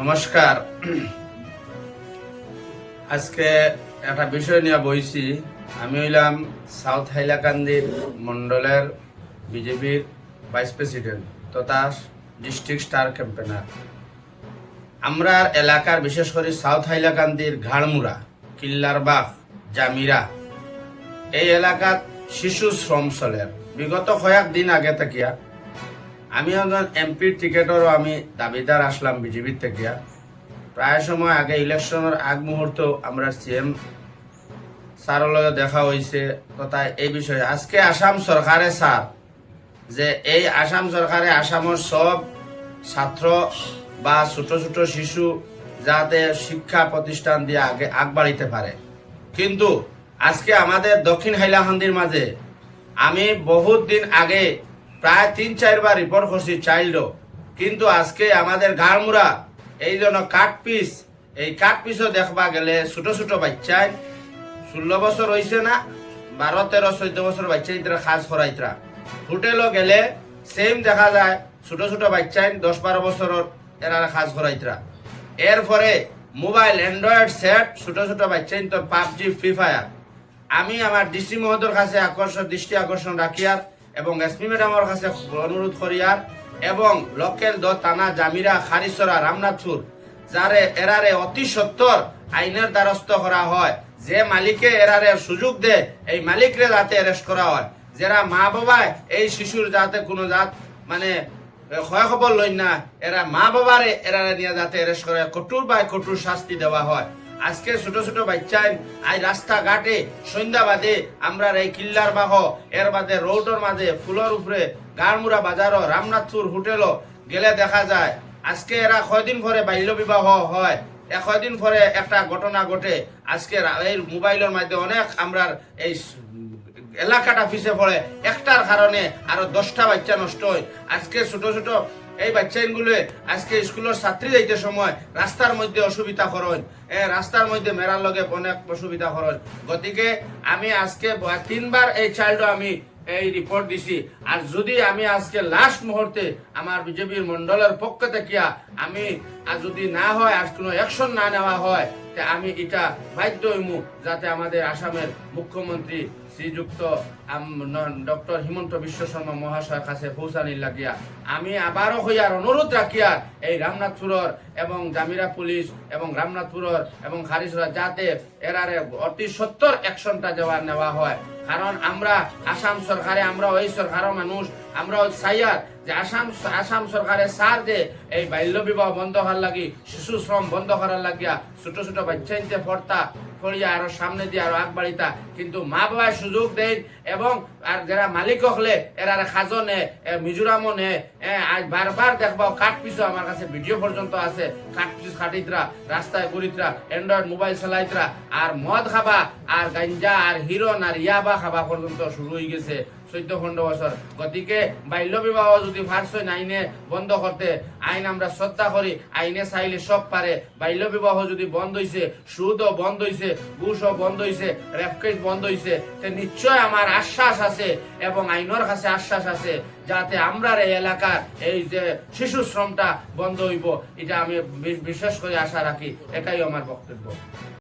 নমস্কার। আজকে একটা বিষয় নিয়ে বইছি। আমি হইলাম সাউথ হাইলাকান্দির মন্ডলের বিজেপির ভাইস প্রেসিডেন্ট তথা ডিস্ট্রিক্ট স্টার ক্যাম্পেনার আমরা এলাকার বিশেষ করে সাউথ হাইলাকান্দির ঘাড়মুড়া কিল্লারবাগ জামিরা, এই এলাকাত শিশু শ্রম চলের বিগত কয়েক দিন আগে থাকিয়া আমি একজন এমপির টিকেটেরও আমি দাবিদার আসলাম বিজেপির থেকে। প্রায় সময় আগে ইলেকশনের আগ মুহূর্ত আমরা সিএম স্যারের দেখা হয়েছে তথা এই বিষয়ে আজকে আসাম সরকারে স্যার, যে এই আসাম সরকারে আসামের সব ছাত্র বা ছোট ছোট শিশু যাতে শিক্ষা প্রতিষ্ঠান দিয়ে আগে আগবাড়িতে পারে। কিন্তু আজকে আমাদের দক্ষিণ হাইলাকান্দির মাঝে আমি বহুত দিন আগে প্রায় তিন চারবার রিপোর্ট করছি চাইল্ডও। কিন্তু আজকে আমাদের গাড়মুড়া, এই জন্য কাঠ পিস, এই কাঠ পিসও দেখবা গেলে ছোট ছোট বাচ্চায় ষোলো বছর হয়েছে না, বারো, তেরো, চোদ্দ বছর বাচ্চা ইতরা খাস করাইতরা হোটেলও গেলে সেম দেখা যায়, ছোট ছোট বাচ্চাই দশ বারো বছরের এরা খাস করাইতরা এরপরে মোবাইল, অ্যান্ড্রয়েড সেট, ছোট ছোট বাচ্চাই তো পাবজি, ফ্রি ফায়ার। আমি আমার ডিসি মহোদয়ের কাছে আকর্ষণ, দৃষ্টি আকর্ষণ রাখিয়ার এবং এসপি ম্যাডামের কাছে অনুরোধ করিয়ার এবং লোকেল দ থানা জামিরা খারিসরা রামনাথপুর, যারে এরারে অতি সত্তর আইনের দ্বারস্থ করা হয়, যে মালিকে এরারে সুযোগ দে, এই মালিকরে যাতে অ্যারেস্ট করা হয়। যারা মা বাবায় এই শিশুর যাতে কোনো জাত মানে ক্ষয় খবর লই না, এরা মা বাবারে এরারে নিয়ে যাতে অ্যারেস্ট করে, কঠোর বাই কঠোর শাস্তি দেওয়া হয়। আজকে ছোট ছোট বাচ্চাই আই রাস্তা ঘাটে সন্ধ্যা বাদে আমরা এই কিল্লার বাহ এর বাদে রোডের মাঝে, ফুলের উপরে, গাড়মুড়া বাজারও, রামনাথপুর হোটেলও গেলে দেখা যায়। আজকে এরা কয়দিন পরে বাল্য বিবাহ হয়? কয়দিন পরে একটা ঘটনা ঘটে? আজকে এই মোবাইলের মাধ্যমে অনেক আমরা এই এলাকাটা পিছে পড়ে। একটার কারণে আরও দশটা বাচ্চা নষ্ট হয়। আজকে ছোট ছোট এই বাচ্চাগুলো আজকে স্কুলের ছাত্রী যাইতে সময় রাস্তার মধ্যে অসুবিধা করেন এ রাস্তার মধ্যে মেরার লগে অনেক অসুবিধা করেন গতিকে আমি আজকে তিনবার এই চাইল্ড আমি এই রিপোর্ট দিছি। আর যদি আমি আজকে লাস্ট মুহূর্তে আমার বিজেপির মন্ডলের পক্ষ থেকে আমি, আর যদি না হয়, আর কোনো অ্যাকশন না নেওয়া হয়, তে আমি এটা বাধ্য হইমু যাতে আমাদের আসামের মুখ্যমন্ত্রী শ্রীযুক্ত ডক্টর হিমন্ত বিশ্ব শর্মা মহাশয়ের কাছে পৌঁছানি লাগিয়া। আমি আবারও হইয়ার অনুরোধ রাখিয়ার এই রামনাথপুরর এবং জামিরা পুলিশ এবং রামনাথপুরর এবং খারিসরা যাতে এরারে অতি সত্তর অ্যাকশনটা যাওয়া নেওয়া হয়। কারণ আমরা আসাম সরকারে আমরা ওই সরকারের মানুষ আমরা চাইয়ার যে আসাম আসাম সরকারের সার যে এই বাল্য বিবাহ বন্ধ হওয়ার লাগি, শিশু শ্রম বন্ধ করার লাগিয়া ছোট ছোট বাচ্চাইতে পড়তা, করিয়া আরও সামনে দিয়ে আরও আগবাড়িতা। কিন্তু মা বাবা সুযোগ দেন এবং আর যারা মালিক হলে এরা খাজো নে মিজোরামও নে আজ বারবার দেখবা কাঠ পিছু আমার কাছে ভিডিও পর্যন্ত আছে, কাঠ পিছু খাটিতরা, রাস্তায় ঘুরিতরা অ্যান্ড্রয়েড মোবাইল চালাইতরা, আর মদ খাবা, আর গাঞ্জা, আর হিরন আর ইয়াবা খাবা পর্যন্ত শুরু হয়ে গেছে। চৈদ্দ পনেরো বছর গতিকে বাল্য বিবাহ যদি ফার্স্ট আইনে বন্ধ করতে আইন আমরা শ্রদ্ধা করি আইনে চাইলে সব পারে বাল্য বিবাহ যদি বন্ধ হইছে সুদও বন্ধ হইছে ঘুষও বন্ধ হইছে রেফকেজ বন্ধ হইছে তে নিশ্চয় আমার আশ্বাস আছে এবং আইনের কাছে আশ্বাস আছে যাতে আমরা এই এলাকার এই যে শিশু শ্রমটা বন্ধ হইব। এটা আমি বিশেষ করে আশা রাখি। এটাই আমার বক্তব্য।